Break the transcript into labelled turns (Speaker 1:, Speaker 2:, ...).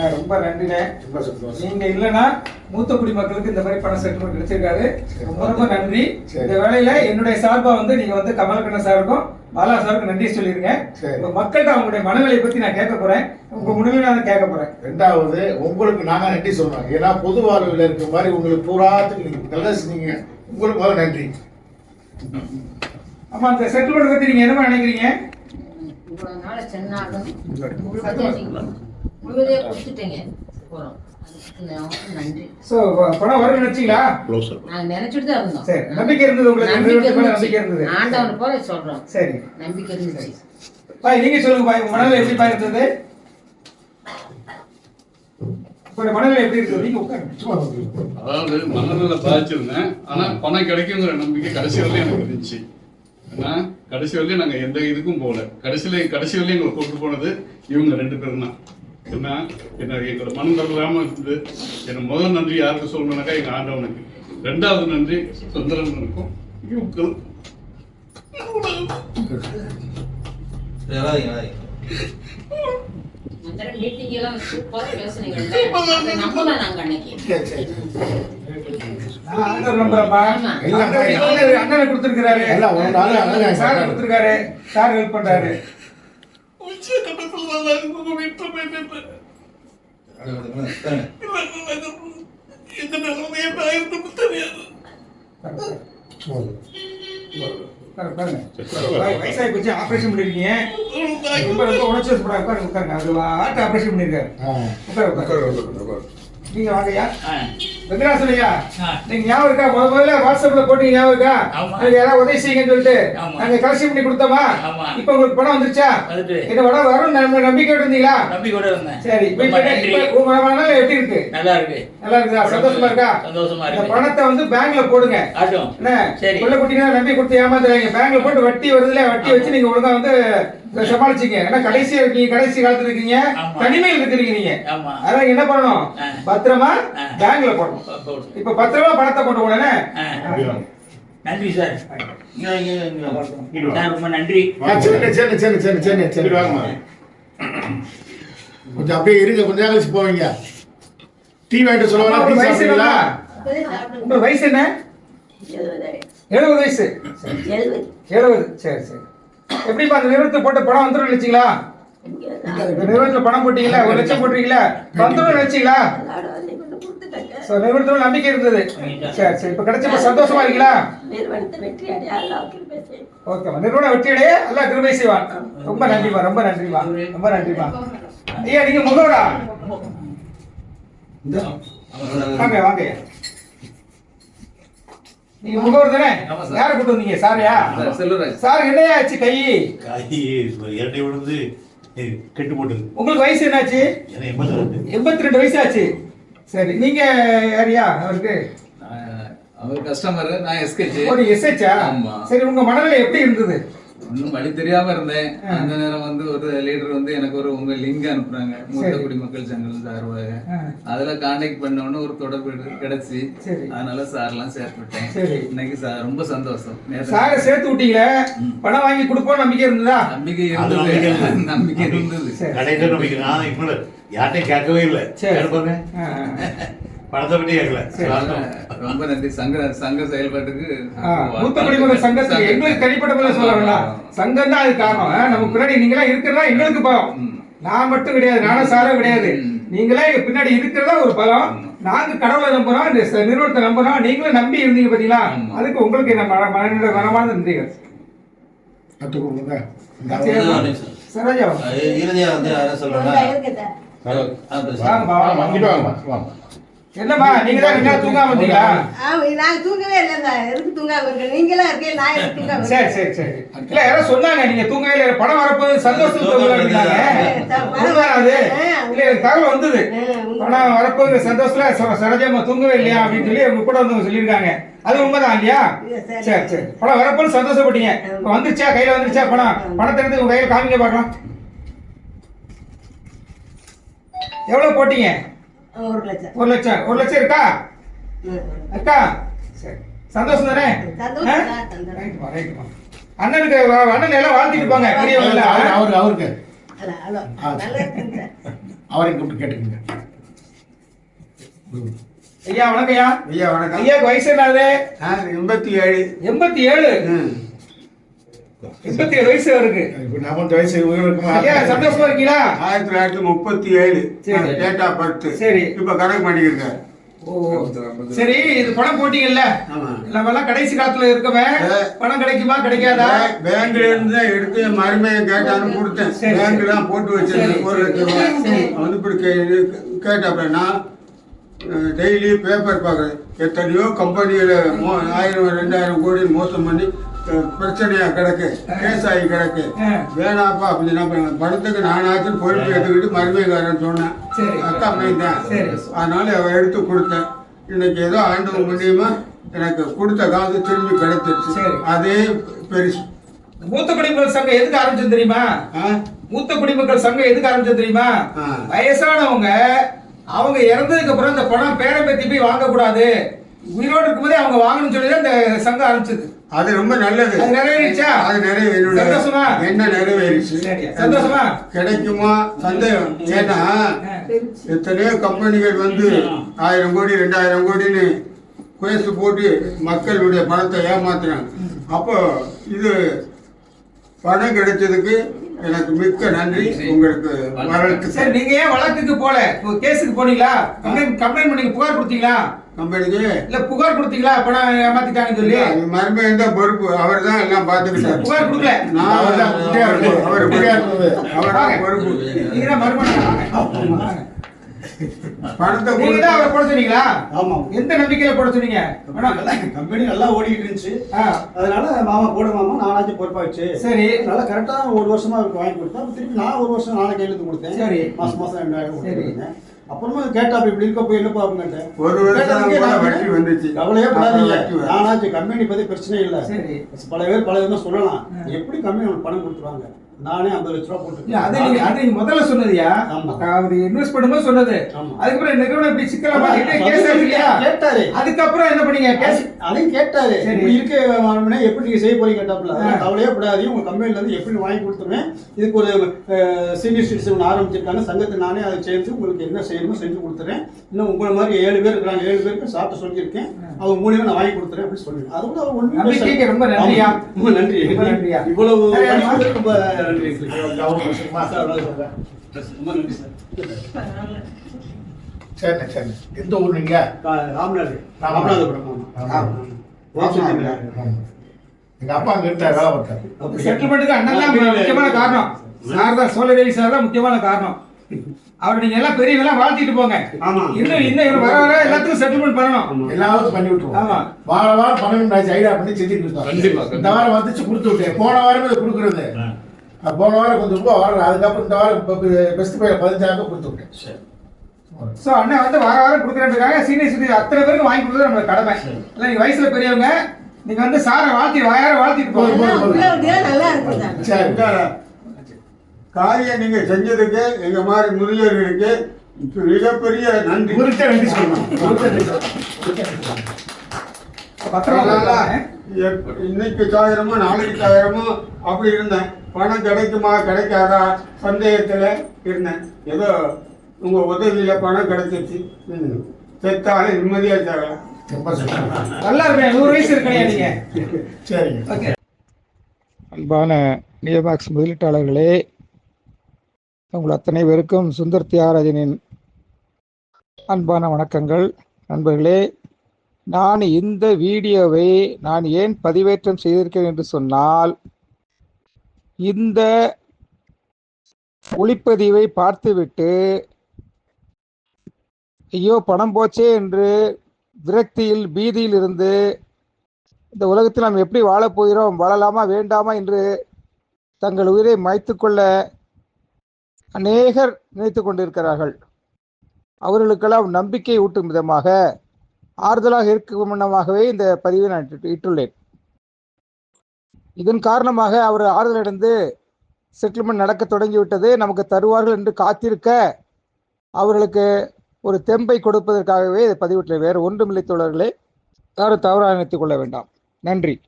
Speaker 1: அண்ணா, ரொம்ப நன்றிண்ணே.
Speaker 2: ரொம்ப சந்தோஷம்.
Speaker 1: நீங்க இல்லைன்னா மூத்த குடிமக்களுக்கு இந்த மாதிரி பண செட்டில்மெண்ட் கிடைச்சிருக்காரு. ரொம்ப ரொம்ப நன்றி.
Speaker 2: சரி.
Speaker 1: இந்த வேலையில என்னுடைய சார்பா வந்து நீங்க வந்து கமலக்கண்ணன் சாருக்கும் பாலா சாருக்கும் நன்றி சொல்லிருங்க.
Speaker 2: சரி.
Speaker 1: உங்க மக்கள்கிட்ட அவங்களுடைய மனநிலையை பத்தி நான் கேட்க போறேன். உங்க முன்னிலையில நான் கேட்க போறேன்.
Speaker 2: ரெண்டாவது உங்களுக்கு நாங்க நன்றி சொல்றோம். ஏன்னா பொது வாழ்வில் இருக்க மாதிரி உங்களுக்கு பூராத்துக்கு நீங்க நல்லா செஞ்சீங்க உங்களுக்கு நன்றி.
Speaker 1: ஆமா இந்த செட்டில்மெண்ட் பத்தி நீங்க என்ன நினைக்கிறீங்க?
Speaker 3: இவ்வளவு நாள் சென்னாலும் முழுவதே கொடுத்துட்டீங்க. போறோம். அதுக்கு நான் நன்றி.
Speaker 1: சோ பணம் வரும்னு நினைச்சீங்களா?
Speaker 3: நாங்க நினைச்சிட்டு தான் இருந்தோம்.
Speaker 1: சரி நம்பிக்கை இருந்தது உங்களுக்கு.
Speaker 3: நம்பிக்கை
Speaker 1: நிறுவனத்து மேல
Speaker 3: இருந்துச்சு.
Speaker 1: நம்பிக்கை இருந்தது.
Speaker 3: ஆண்டவனை போல சொல்றோம்.
Speaker 1: சரி.
Speaker 3: நம்பிக்கை இருந்துச்சு.
Speaker 1: பாய் நீங்க சொல்லுங்க பாய். உங்க மனநிலை எப்படி பாய் இருந்தது.
Speaker 4: அதாவது மனநல பாதிச்சிருந்தேன். ஆனா பணம் கிடைக்குங்கிற நம்பிக்கை கடைசி வரலையும் எனக்கு இருந்துச்சு. ஏன்னா கடைசி வரலையும் நாங்க எந்த இதுக்கும் போகல. கடைசியில கடைசி வரலையும் எங்களை கூட்டு போனது இவங்க ரெண்டு பேரும் தான். ஏன்னா என்ன எங்களோட மனம் தரலாம இருந்தது. என்ன முதல் நன்றி யாருக்கு சொல்லணும்னாக்கா எங்க ஆண்டவனுக்கு. ரெண்டாவது நன்றி சுந்தரனுக்கும்
Speaker 1: ஆண்டவர் அண்ணன் அண்ணன் சார் கொடுத்திருக்காரு. சார் help பண்றாரு.
Speaker 4: உச்ச கட்டத்தில் நல்லா இருக்கும் வீட்டு போயிட்டு இந்த நிலைமை எப்படி ஆயிருந்தது தெரியாது
Speaker 2: சும்மா வந்து.
Speaker 1: உட்காரு, உட்காருங்க. பாய், வயசாகி போச்சு, operation பண்ணிருக்கீங்க. ரொம்ப ரொம்ப உணர்ச்சி வசப்படாத, உட்காருங்க, உட்காருங்க. அது ஆட்டு operation பண்ணிருக்காரு.
Speaker 2: ஆ.
Speaker 1: உட்காரு, உட்காரு. நீங்க வாங்கய்யா. வெங்கடாசன் ஐயா, நீங்க ஞாபகம் இருக்கா? முத முதல்ல வாட்ஸ்அப்ல போட்டீங்க ஞாபகம் இருக்கா? எனக்கு யாராவது உதவி செய்யுங்கன்னு சொல்லிட்டு. நாங்க கலெக்ஷன் பண்ணி கொடுத்தோமா. இப்ப உங்களுக்கு பணம் வந்துருச்சா. இந்த பணம் வரும் நம்ம நம்பிக்கையோட இருந்தீங்களா
Speaker 5: நம்பி கூட இருந்தேன்
Speaker 1: சரி உங்க மனநிலை எப்படி இருக்கு?
Speaker 5: நல்லா இருக்கு.
Speaker 1: நல்லா இருக்குதா? சந்தோஷமா இருக்கா?
Speaker 5: சந்தோஷமா
Speaker 1: இந்த பணத்தை வந்து பேங்க்ல போடுங்க. என்ன?
Speaker 5: சரி.
Speaker 1: கொள்ள குட்டினா நம்பி கொடுத்து ஏமாத்துறாங்க. பேங்க்ல போட்டு வட்டி வருதுல வட்டி வச்சு நீங்க ஒழுங்கா வந்து சமாளிச்சீங்க. ஏன்னா கடைசியா இருக்கீங்க கடைசி காலத்துல இருக்கீங்க. தனிமையில் இருக்கிறீங்க நீங்க.
Speaker 5: ஆமா.
Speaker 1: அதான் என்ன பண்ணணும். பத்திரமா. பேங்க்ல போடணும். இப்ப பத்திரமா பணத்தை போட்ட உடனே.
Speaker 5: நன்றி சார். ரொம்ப நன்றி.
Speaker 2: கொஞ்சம் அப்படியே இருங்க. கொஞ்ச நேரம் கழிச்சு போவீங்க. டீ வாங்கிட்டு
Speaker 1: உங்க வயசு
Speaker 2: சாப்பிடுவீங்களா?
Speaker 1: என்னம்மா? உங்க வயசு என்ன? எழுபது வயசு. எழுபது சரி சரி. எப்படிப்பா அந்த நிறுவனத்துக்கு போட்டு பணம் வந்துடும் நினைச்சீங்களா? நிறுவனத்துல பணம் போட்டீங்களா? ஒரு லட்சம் போட்டீங்களா வந்துடும் நினைச்சீங்களா? நிறுவனத்துல நம்பிக்கை இருந்தது. சரி சரி. இப்ப கிடைச்சப்ப சந்தோஷமா இருக்கீங்களா? ஓகேம்மா. நிறுவனம் வெற்றியடைய எல்லாம் கிருபை செய்வான். ரொம்ப நன்றிமா ரொம்ப நன்றிமா ரொம்ப நன்றிமா ஐயா நீங்க முகவரா வாங்க வாங்க நீங்க முகவர் தானே?
Speaker 6: ஆமா சார்.
Speaker 1: யாரை கூட்டு வந்தீங்க? சாரையா?
Speaker 6: சார், செல்வராஜ்
Speaker 1: சார் என்னையா ஆச்சு கை
Speaker 7: காய் இரட்டை விழுந்து கெட்டு போட்டது.
Speaker 1: உங்களுக்கு வயசு என்னாச்சு?
Speaker 7: எண்பத்தி ரெண்டு.
Speaker 1: எண்பத்தி ரெண்டு வயசு ஆச்சு சரி நீங்க யாரியா? அவருக்கு?
Speaker 6: அவர் கஸ்டமர் நான் எஸ்கேச்
Speaker 1: ஒரு எஸ்ஹெச்சா
Speaker 6: ஆமா.
Speaker 1: சரி உங்க மனநிலை எப்படி இருந்தது?
Speaker 6: ஒன்றும் வழி தெரியாம இருந்தேன் அந்த நேரம் வந்து ஒரு லீடர் வந்து எனக்கு ஒரு உங்க லிங்க் அனுப்புனாங்க மூத்த
Speaker 1: சரி.
Speaker 6: குடிமக்கள் சங்கம் சார்பாக. அதுல கான்டாக்ட் பண்ண உடனே ஒரு தொடர்பு கிடைச்சி
Speaker 1: சரி.
Speaker 6: அதனால சார்லாம் சேர்த்து விட்டேன்
Speaker 1: சரி.
Speaker 6: இன்னைக்கு சார் ரொம்ப சந்தோஷம்
Speaker 1: சாரை சேர்த்து விட்டீங்களே பணம் வாங்கி கொடுப்போம் நம்பிக்கை இருந்ததா
Speaker 6: நம்பிக்கை இருந்தது
Speaker 7: நம்பிக்கை இருந்தது.
Speaker 1: சரி.
Speaker 7: கடைசியில் நம்பிக்கை நான் இப்போ யார்ட்டையும் கேட்கவே இல்லை
Speaker 1: சரி. ஆ.
Speaker 7: பணத்தை பற்றி கேட்கல
Speaker 1: சரி.
Speaker 6: ரொம்ப நன்றி. சங்க சங்க செயல்பாட்டுக்கு
Speaker 1: ஆ, மூத்த குடிமக்கள் சங்கத்துக்கு எங்களுக்கு தனிப்பட்ட முறையில் சொல்ல வேண்டாம் சங்கம் தான் அது காரணம். நமக்கு பின்னாடி நீங்களா இருக்கிறதா எங்களுக்கு பலம்
Speaker 6: ம்.
Speaker 1: நான் மட்டும் கிடையாது நானும் சாரும் கிடையாது. நீங்களே பின்னாடி இருக்கிறதா ஒரு பலம் நாங்க கடவுளை நம்புறோம் இந்த நிறுவனத்தை நம்புறோம். நீங்களும் நம்பி இருந்தீங்க பாத்தீங்களா. அதுக்கு உங்களுக்கு என்ன மன மன- மனமார்ந்த நன்றிகள். சரோஜா.
Speaker 8: இறுதியா வந்து யாரும் சொல்றேன்னா
Speaker 1: என்னம்மா நீங்க தான் ரெண்டு தூங்காம வந்தீங்களா
Speaker 9: ஆமா, நான் தூங்கவே இல்லைங்க எதுக்கு தூங்காம இருக்கேன் நீங்களா இருக்கே நான் எதுக்கு தூங்காம
Speaker 1: சரி? சரி சரி. இல்ல யாரோ சொன்னாங்க நீங்க தூங்கவே இல்லை. பணம் வரப்போது சந்தோஷத்துக்கு தூங்கல அப்படின்னாங்க உண்மைதானா அது? இல்ல எனக்கு தகவல் வந்தது. பணம் வரப்போது சந்தோஷத்துல ச- சரோஜாம்மா தூங்கவே இல்லையா அப்படின்னு சொல்லி உங்க கூட வந்து சொல்லியிருக்காங்க. அது உண்மைதான் இல்லையா?
Speaker 9: சரி.
Speaker 1: சரி பணம் வரப்போது சந்தோஷப்பட்டீங்க. இப்ப வந்துருச்சா? கையில வந்துருச்சா பணம் பணத்தை எடுத்து உங்க கையில காமிங்க பார்க்கலாம். எவ்வளவு போட்டீங்க?
Speaker 9: ஒரு லட்சம்.
Speaker 1: ஒரு லட்சம். ஒரு லட்சம் இருக்கா?
Speaker 9: ம்.
Speaker 1: அக்கா சரி. சந்தோஷம் தானே. ரைட்டுமா, ரைட்டுமா. அண்ணனுக்கு அண்ணன் எல்லாம் வாழ்த்திட்டு போங்க பெரியவங்க.
Speaker 2: அவரு அவருக்கு. அவரையும் கூப்பிட்டு கேட்டுக்கோங்க.
Speaker 1: ஐயா வணக்கம் ஐயா.
Speaker 10: ஐயா வணக்கம்.
Speaker 1: ஐயாக்கு வயசு என்னது?
Speaker 10: எண்பத்தி ஏழு.
Speaker 1: எண்பத்தி ஏழு. ஏழு வயசு
Speaker 2: நாற்பது வயசு இருக்குமா?
Speaker 1: சந்தோஷமா இருக்கீங்களா?
Speaker 10: ஆயிரத்தி தொள்ளாயிரத்தி முப்பத்தி ஏழு. டேட் ஆஃப் பர்த்
Speaker 1: சரி.
Speaker 10: இப்ப கணக்கு
Speaker 1: ஓ சரி இது பணம் போட்டீங்கல்ல?
Speaker 10: ஆமா.
Speaker 1: நம்ம எல்லாம் கடைசி காலத்துல இருக்கவே பணம் கிடைக்குமா கிடைக்காதா?
Speaker 10: பேங்க்ல இருந்து எடுத்து மருமையை கேட்டாலும் கொடுத்தேன். பேங்க் தான் போட்டு வச்சிருந்தேன். ஒரு லட்சம் ரூபாய். வந்து இப்படி டெய்லி பேப்பர் பார்க்குறேன். எத்தனையோ கம்பெனியில் ஆயிரம் ரெண்டாயிரம் கோடி மோசம் பண்ணி பிரச்சனையா கிடக்கு கேஸ் ஆகி கிடக்கு. வேணாப்பா அப்படி என்ன பண்ண பணத்துக்கு நானாச்சும் பொறுப்பு எடுத்துக்கிட்டு மருமைக்காரன் சொன்னேன்
Speaker 1: சரி.
Speaker 10: அக்கா பையன் தான்
Speaker 1: சரி.
Speaker 10: அதனால அவ எடுத்து கொடுத்தேன் இன்னைக்கு ஏதோ ஆண்டவன் மூலியமா எனக்கு கொடுத்த காசு திரும்பி கிடைச்சிருச்சு
Speaker 1: சரி.
Speaker 10: அதே பெருசு
Speaker 1: மூத்த குடிமக்கள் சங்கம் எதுக்கு ஆரம்பிச்சது தெரியுமா? மூத்த குடிமக்கள் சங்கம் எதுக்கு ஆரம்பிச்சது தெரியுமா. வயசானவங்க அவங்க இறந்ததுக்கு அப்புறம் இந்த பணம் பேரை பத்தி போய் வாங்க கூடாது உயிரோடு இருக்கும்போதே அவங்க வாங்கணும்னு சொல்லி தான் இந்த சங்கம் ஆரம்பிச்சது
Speaker 10: அது ரொம்ப நல்லது
Speaker 1: அது நிறைவேறிச்சா?
Speaker 10: அது நிறைவேறிடுச்சு.
Speaker 1: சந்தோஷமா?
Speaker 10: என்ன நிறைவேறிச்சு.
Speaker 1: சந்தோஷமா?
Speaker 10: கிடைக்குமா சந்தேகம் ஏன்னா எத்தனையோ கம்பெனிகள் வந்து ஆயிரம் கோடி ரெண்டாயிரம் கோடின்னு கேஸ் போட்டு மக்களுடைய பணத்தை ஏமாத்துறாங்க அப்போ இது பணம் கிடைச்சதுக்கு எனக்கு மிக்க நன்றி. உங்களுக்கு வரவேற்று
Speaker 1: சரி நீங்க ஏன் வழக்குக்கு போல? கேஸுக்கு போனீங்களா? கம்ப்ளைண்ட் கம்ப்ளைண்ட் பண்ணி புகார் கொடுத்தீங்களா?
Speaker 10: கம்பெனிக்கு?
Speaker 1: இல்ல புகார் கொடுத்தீங்களா? பணம் ஏமாத்திட்டாங்கன்னு சொல்லி?
Speaker 10: மருமையன் தான் பொறுப்பு. அவர் தான் எல்லாம் பார்த்துக்கிட்டார்.
Speaker 1: புகார் கொடுக்கல.
Speaker 10: நான்
Speaker 2: அவர் இருப்பார்.
Speaker 10: அவர் பொறுப்பு.
Speaker 1: மறுமணம்
Speaker 10: பணத்தை
Speaker 1: நீங்க தான் அவரை போட சொன்னீங்களா?
Speaker 5: ஆமா.
Speaker 1: எந்த நம்பிக்கையில போட சொன்னீங்க?
Speaker 5: கம்பெனி நல்லா ஓடிட்டு இருந்துச்சு.
Speaker 1: ஆ,
Speaker 5: அதனால மாமா போட மாமா நானாச்சும் பொறுப்பாச்சு
Speaker 1: சரி.
Speaker 5: கரெக்டா ஒரு வருஷமா அவருக்கு வாங்கி கொடுத்தேன். அப்புறம் திருப்பி நான் ஒரு வருஷம் நானே கையெழுத்து கொடுத்தேன்.
Speaker 1: சரி.
Speaker 5: மாசம் மாசம் ரெண்டாயிரம். கொடுத்தேன் அப்புறமா கேட்டா இப்படி இருக்க போய்
Speaker 10: ஒரு வருஷம் வட்டி வந்துச்சு.
Speaker 5: கவலையே படாதீங்க. நானாச்சும் கம்பெனி பத்தி பிரச்சனை இல்ல.
Speaker 1: சரி.
Speaker 5: பல பேர் பல விதமா சொல்லலாம். எப்படி கம்பெனி அவனுக்கு பணம் கொடுத்துருவாங்க? நானே ஐம்பது லட்ச ரூபா
Speaker 1: இல்ல, அது நீங்க அது நீங்க முதல்ல சொன்னதுயா. அவர் இன்வெஸ்ட் பண்ணும்போது சொன்னது. அதுக்கப்புறம் நிறுவனம் இப்படி சிக்கலா இல்லையா
Speaker 5: கேட்டாரு.
Speaker 1: அதுக்கப்புறம் என்ன பண்ணீங்க? கேஸ்
Speaker 5: அதையும் கேட்டாரு. இப்படி இருக்க எப்படி நீங்க செய்ய போறீங்க. அதெல்லாம் கவலையே படாதீங்க. உங்க கம்பெனில இருந்து எப்படி வாங்கி கொடுத்துருவேன்? இதுக்கு ஒரு சீனியர் சிட்டிசன் ஆரம்பிச்சிருக்காங்க. சங்கத்தை நானே அதை சேர்த்து உங்களுக்கு என்ன செய்யணுமோ செஞ்சு கொடுத்துறேன். இன்னும் உங்களை மாதிரி ஏழு பேர் இருக்கிறாங்க. ஏழு பேருக்கு சாப்பிட்டு சொல்லியிருக்கேன். அவங்க மூலியமா நான் வாங்கி கொடுத்துறேன் அப்படின்னு சொல்லுவேன் அது கூட பேசல.
Speaker 1: ரொம்ப நன்றியா.
Speaker 5: ரொம்ப நன்றி.
Speaker 1: ரொம்ப நன்றியா.
Speaker 5: இவ்வளவு ரொம்ப நன்றி. ரொம்ப நன்றி சார்.
Speaker 2: சரிண்ணே சரிண்ணே. எந்த ஊர் நீங்க?
Speaker 5: ராமநாடு ராமநாதபுரம்.
Speaker 2: எங்க அப்பா அங்க இருந்தா வேலை பார்த்தாரு.
Speaker 1: செட்டில்மெண்ட்டுக்கு அண்ணன் தான் முக்கியமான காரணம். சார் தான் சோழரேவி சார் தான் முக்கியமான காரணம். அவர் நீங்க எல்லாம் பெரியவங்க வாழ்த்திட்டு போங்க.
Speaker 5: ஆமா.
Speaker 1: இன்னும் இன்னும் இவர் வர வர எல்லாத்துக்கும் செட்டில்மெண்ட் பண்ணணும்.
Speaker 2: எல்லாரும் பண்ணி
Speaker 1: ஆமா.
Speaker 2: விட்டுருவோம் வார வாரம் பணம் நான் ஐடியா பண்ணி செஞ்சுட்டு இருக்கோம்
Speaker 4: கண்டிப்பா,
Speaker 2: இந்த. வாரம் வந்துச்சு கொடுத்து விட்டேன். போன வாரம் இதை கொடுக்குறது. அது போன வாரம் கொஞ்சம் ரூபா வரல அதுக்கப்புறம் இந்த வாரம் பெஸ்ட் பையில பதினஞ்சாயிரம் கொடுத்து விட்டேன்.
Speaker 1: சோ அண்ணன் வந்து வார வாரம் கொடுக்குறேன்றாங்க சீனியர் சிட்டி அத்தனை பேருக்கு வாங்கி கொடுக்குறது நம்ம கடமை. இல்லை நீங்க வயசுல பெரியவங்க நீங்க வந்து சாரை வாழ்த்தி வாயார வாழ்த்திட்டு
Speaker 9: விட்டியா நல்லா
Speaker 10: இந்த காரியம் நீங்க செஞ்சதுக்கு எங்க மாதிரி முதியோர்களுக்கு மிகப்பெரிய நன்றி.
Speaker 2: இவர்கிட்ட நன்றி சொல்லணும்.
Speaker 10: இன்னைக்கு சாயிரமோ நாளைக்கு சாயிரமோ அப்படி இருந்தேன். பணம் கிடைக்குமா கிடைக்காதா? சந்தேகத்துல இருந்தேன். ஏதோ உங்க உதவியில பணம் கிடைச்சிருச்சு. செத்தாலும் நிம்மதியா சாகலாம்.
Speaker 2: ரொம்ப சந்தோஷம்.
Speaker 1: நல்லா இருப்பேன் நூறு வயசு நீங்க.
Speaker 2: சரிங்க.
Speaker 1: ஓகே.
Speaker 11: அன்பான நியமாக்ஸ் முதலீட்டாளர்களே உங்கள் அத்தனை பேருக்கும் சுந்தர் தியாகராஜனின் அன்பான வணக்கங்கள். நண்பர்களே நான் இந்த வீடியோவை நான் ஏன் பதிவேற்றம் செய்திருக்கிறேன் என்று சொன்னால் இந்த ஒளிப்பதிவை பார்த்துவிட்டு ஐயோ பணம் போச்சே என்று விரக்தியில் பீதியில் இருந்து இந்த உலகத்தில் நாம் எப்படி வாழப்போகிறோம் வாழலாமா வேண்டாமா என்று தங்கள் உயிரை மாய்த்து கொள்ள அநேகர் நினைத்து கொண்டிருக்கிறார்கள். அவர்களுக்கெல்லாம் நம்பிக்கை ஊட்டும் விதமாக ஆறுதலாக இருக்கும் வண்ணமாகவே இந்த பதிவை நான் இட்டுள்ளேன். இதன் காரணமாக அவர் ஆறுதலடைந்து செட்டில்மெண்ட் நடக்க தொடங்கிவிட்டது. நமக்கு தருவார்கள் என்று காத்திருக்க அவர்களுக்கு ஒரு தெம்பை கொடுப்பதற்காகவே இதை பதிவிட்டேன் வேறு ஒன்றுமில்லை தோழர்களே. யாரும் தவறாக நினைத்துக் கொள்ள வேண்டாம். நன்றி.